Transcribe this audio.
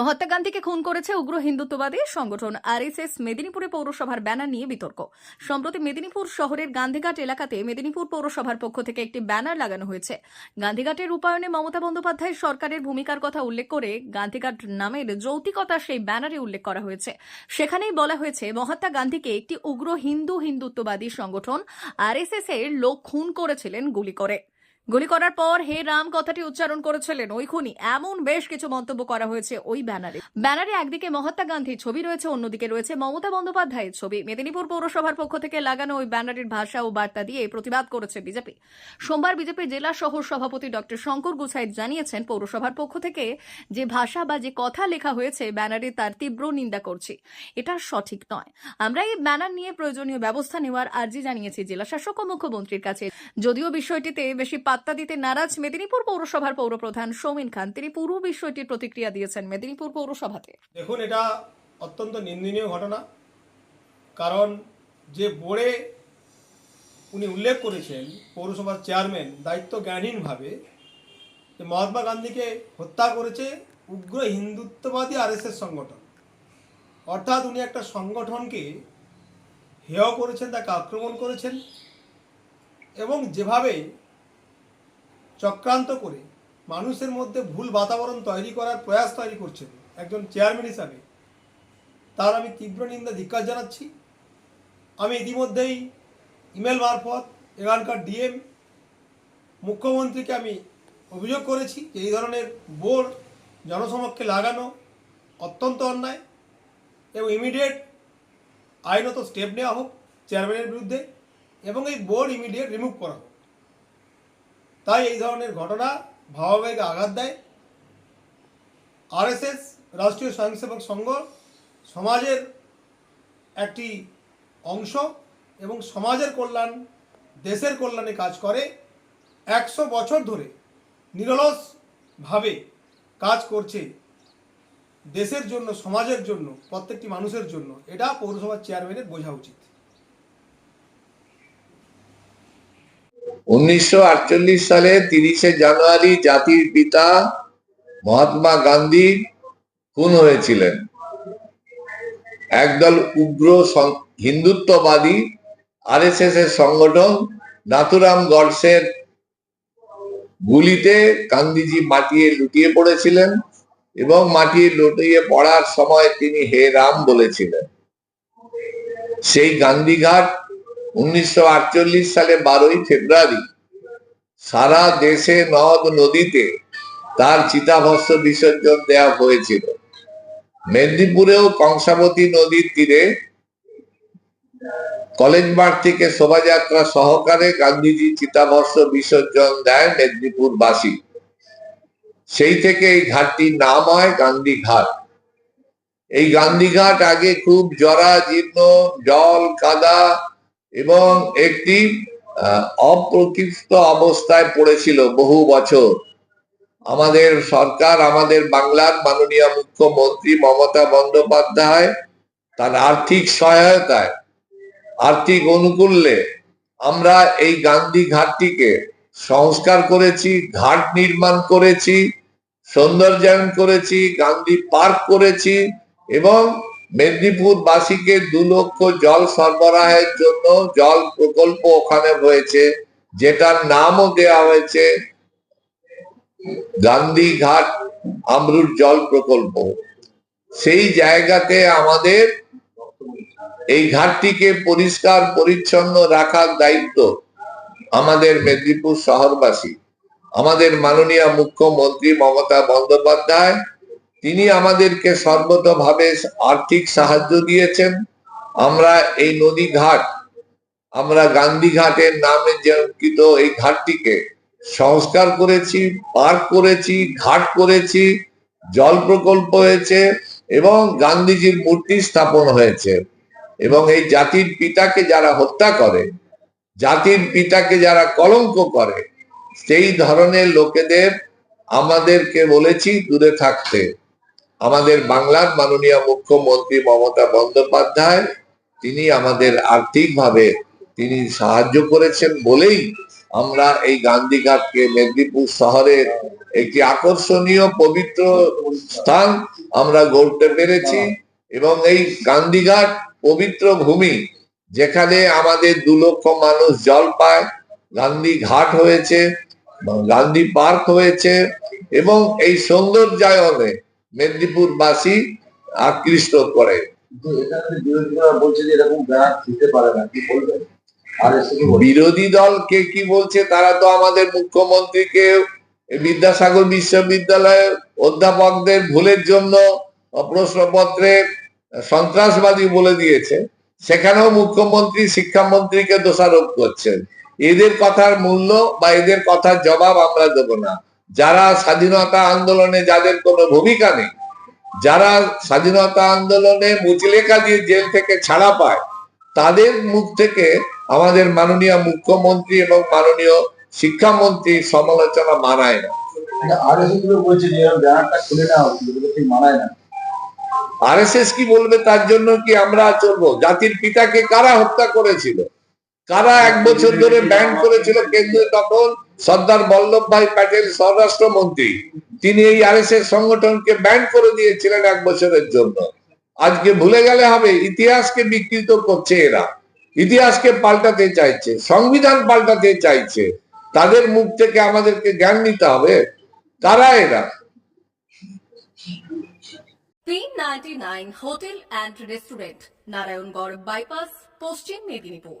মহাত্মা গান্ধীকে খুন করেছে উগ্র হিন্দুত্ববাদী সংগঠন আরএসএস মেদিনীপুরে পৌরসভার ব্যানার নিয়ে বিতর্ক। সম্প্রতি মেদিনীপুর শহরের গান্ধীঘাট এলাকাতে মেদিনীপুর পৌরসভার পক্ষ থেকে একটি ব্যানার লাগানো হয়েছে। গান্ধীঘাটের রূপায়ণে মমতা বন্দ্যোপাধ্যায় সরকারের ভূমিকার কথা উল্লেখ করে গান্ধীঘাট নামের যৌতিকতা সেই ব্যানারে উল্লেখ করা হয়েছে। সেখানেই বলা হয়েছে, মহাত্মা গান্ধীকে একটি উগ্র হিন্দু হিন্দুত্ববাদী সংগঠন আরএসএস এর লোক খুন করেছিলেন গুলি করে। গুলি করার পর হে রাম কথাটি উচ্চারণ করেছিলেন ওই খুনি এমন বেশ কিছু মন্তব্য করা হয়েছে ওই ব্যানারে। ব্যানারে একদিকে মহাত্মা গান্ধীর ছবি রয়েছে, অন্যদিকে রয়েছে মমতা বন্দ্যোপাধ্যায়ের ছবি। মেদিনীপুর পৌরসভার পক্ষ থেকে লাগানো ওই ব্যানারের ভাষা ও বার্তা দিয়ে প্রতিবাদ করেছে বিজেপি। সোমবার বিজেপির জেলা সহ সভাপতি ডক্টর শঙ্কর গুছাই জানিয়েছেন, পৌরসভার পক্ষ থেকে যে ভাষা বা যে কথা লেখা হয়েছে, ব্যানারে তার তীব্র নিন্দা করছি। এটা সঠিক নয়। আমরা এই ব্যানার নিয়ে প্রয়োজনীয় ব্যবস্থা নেওয়ার আর্জি জানিয়েছি জেলা শাসক ও মুখ্যমন্ত্রীর কাছে। যদিও বিষয়টিতে বেশি পাত্তা দিতে নারাজ মেদিনীপুর পৌরসভার পৌরপ্রধান সৌমিন খান। তিনি পুরো বিষয়টির প্রতিক্রিয়া দিয়েছেন মেদিনীপুর পৌরসভাতে। দেখুন, এটা অত্যন্ত নিন্দনীয় ঘটনা। কারণ যে বোর্ডে উনি উল্লেখ করেছেন, পৌরসভার চেয়ারম্যান দায়িত্ব জ্ঞানহীনভাবে যে মহাত্মা গান্ধীকে হত্যা করেছে উগ্র হিন্দুত্ববাদী আরএসএস সংগঠন। অর্থাৎ উনি একটা সংগঠনকে হেয় করেছেন, তাকে আক্রমণ করেছেন এবং যেভাবে চক্রান্ত করে মানুষের মধ্যে ভুল বাতাবরণ তৈরি করার প্রয়াস তৈরি করছেন একজন চেয়ারম্যান হিসাবে। তার আমি তীব্র নিন্দা ধিক্কার জানাচ্ছি। আমি ইতিমধ্যেই ইমেল মারফত, এখানকার ডিএম মুখ্যমন্ত্রীকে আমি অভিযোগ করেছি যে এই ধরনের বোর্ড জনসমক্ষে লাগানো অত্যন্ত অন্যায় এবং ইমিডিয়েট আইনত স্টেপ নেওয়া হোক চেয়ারম্যানের বিরুদ্ধে এবং এই বোর্ড ইমিডিয়েট রিমুভ করা হোক। তাই এই ধরনের ঘটনা ভাবাবেগে আঘাত দেয়। আরএসএস, রাষ্ট্রীয় স্বয়ংসেবক সংঘ সমাজের একটি অংশ এবং সমাজের কল্যাণ, দেশের কল্যাণে কাজ করে। একশো বছর ধরে নিরলসভাবে কাজ করছে দেশের জন্য, সমাজের জন্য, প্রত্যেকটি মানুষের জন্য। এটা পৌরসভার চেয়ারম্যানের বোঝা উচিত। উনিশশো সালে তিরিশে জানুয়ারি জাতির পিতা মহাত্মা গান্ধী খুন হয়েছিলেন। একদল উগ্র হিন্দুত্ববাদী আরএসএস এর সংগঠন নাথুরাম গডসের গুলিতে গান্ধীজি মাটিয়ে লুটিয়ে পড়েছিলেন এবং মাটিয়ে লুটিয়ে পড়ার সময় তিনি হে রাম বলেছিলেন। সেই গান্ধীঘাট উনিশশো আটচল্লিশ সালে বারোই ফেব্রুয়ারি সারা দেশে নদ নদীতে তার চিতাভস্ম বিসর্জন দেওয়া হয়েছিল। মেদিনীপুরেও কংসাবতী নদীর তীরে কলেজ মাঠ থেকে শোভাযাত্রা সহকারে গান্ধীজি চিতাভস্ম বিসর্জন দেয় মেদিনীপুরবাসী। সেই থেকে এই ঘাটটির নাম হয় গান্ধী ঘাট। এই গান্ধীঘাট আগে খুব জরা জীর্ণ জল, কাদা এবং একটি অপ্রকৃষ্ট অবস্থায় পড়েছিল বহু বছর। আমাদের সরকার, আমাদের বাংলার মাননীয় মুখ্যমন্ত্রী মমতা বন্দ্যোপাধ্যায় তার আর্থিক সহায়তায়, আর্থিক অনুকূল্যে আমরা এই গান্ধী ঘাটটিকে সংস্কার করেছি, ঘাট নির্মাণ করেছি, সৌন্দর্যায়ন করেছি, গান্ধী পার্ক করেছি এবং মেদিনীপুর বাসীকে দু লক্ষ জল সরবরাহের জন্য জল প্রকল্প ওখানে হয়েছে, যেটার নামও দেওয়া হয়েছে গান্ধী ঘাট আমরুর জল প্রকল্প। সেই জায়গাতে আমাদের এই ঘাটটিকে পরিষ্কার, পরিচ্ছন্ন রাখার দায়িত্ব আমাদের মেদিনীপুর শহরবাসী। আমাদের মাননীয় মুখ্যমন্ত্রী মমতা বন্দ্যোপাধ্যায় তিনি আমাদেরকে সর্বতভাবে আর্থিক সাহায্য দিয়েছেন। আমরা এই নদী ঘাট, আমরা গান্ধী ঘাটের নামে যে অঙ্কিত এই ঘাটটিকে সংস্কার করেছি পার্ক করেছি, ঘাট করেছি, জল প্রকল্প হয়েছে এবং গান্ধীজির মূর্তি স্থাপন হয়েছে। এবং এই জাতির পিতাকে যারা হত্যা করে, জাতির পিতাকে যারা কলঙ্ক করে, সেই ধরনের লোকেদের আমাদেরকে বলেছি, দূরে থাকতে। আমাদের বাংলার মাননীয় মুখ্যমন্ত্রী মমতা বন্দ্যোপাধ্যায়, তিনি আমাদের আর্থিকভাবে তিনি সাহায্য করেছেন বলেই আমরা এই গান্ধীঘাটকে মেদিনীপুর শহরের একটি আকর্ষণীয় পবিত্র স্থান আমরা গড়তে পেরেছি এবং এই গান্ধীঘাট পবিত্র ভূমি যেখানে আমাদের দু লক্ষ মানুষ জল পায়, গান্ধী ঘাট হয়েছে, গান্ধী পার্ক হয়েছে এবং এই সৌন্দর্যায়নে মেদিনীপুরবাসী আকৃষ্ট করে? বিরোধী দল কে কি বলছে তারা তো আমাদের মুখ্যমন্ত্রীকে বিদ্যাসাগর বিশ্ববিদ্যালয়ের অধ্যাপকদের ভুলের জন্য প্রশ্নপত্রে সন্ত্রাসবাদী বলে দিয়েছে। সেখানেও মুখ্যমন্ত্রী শিক্ষামন্ত্রীকে দোষারোপ করছেন। এদের কথার মূল্য বা এদের কথার জবাব আমরা দেব না। যারা স্বাধীনতা আন্দোলনে যাদের কোনো ভূমিকা নেই যারা স্বাধীনতা আন্দোলনে মুচলেখা দিয়ে জেল থেকে ছাড়া পায় তাদের মুখ থেকে আমাদের মাননীয় মুখ্যমন্ত্রী এবং মাননীয় শিক্ষামন্ত্রী সমালোচনা মানায় না। আর এসে আরএসএস কি বলবে তার জন্য কি আমরা চলবো? জাতির পিতাকে কারা হত্যা করেছিল? কারা এক বছর ধরে ব্যান করেছিল কেন্দ্রে তখন সর্দার বল্লভ ভাই প্যাটেল, স্বরাষ্ট্রমন্ত্রী, তিনি এই আরএসএস সংগঠনকে ব্যান করে দিয়েছিলেন এক বছরের জন্য। আজকে ভুলে গেলে হবে, ইতিহাসকে বিকৃত করছে এরা। ইতিহাসকে পাল্টাতে চাইছে, সংবিধান পাল্টাতে চাইছে। তাদের মুখ থেকে আমাদেরকে জ্ঞান নিতে হবে। কারা এরা? Hotel and restaurant Narayangarh bypass Paschim Medinipur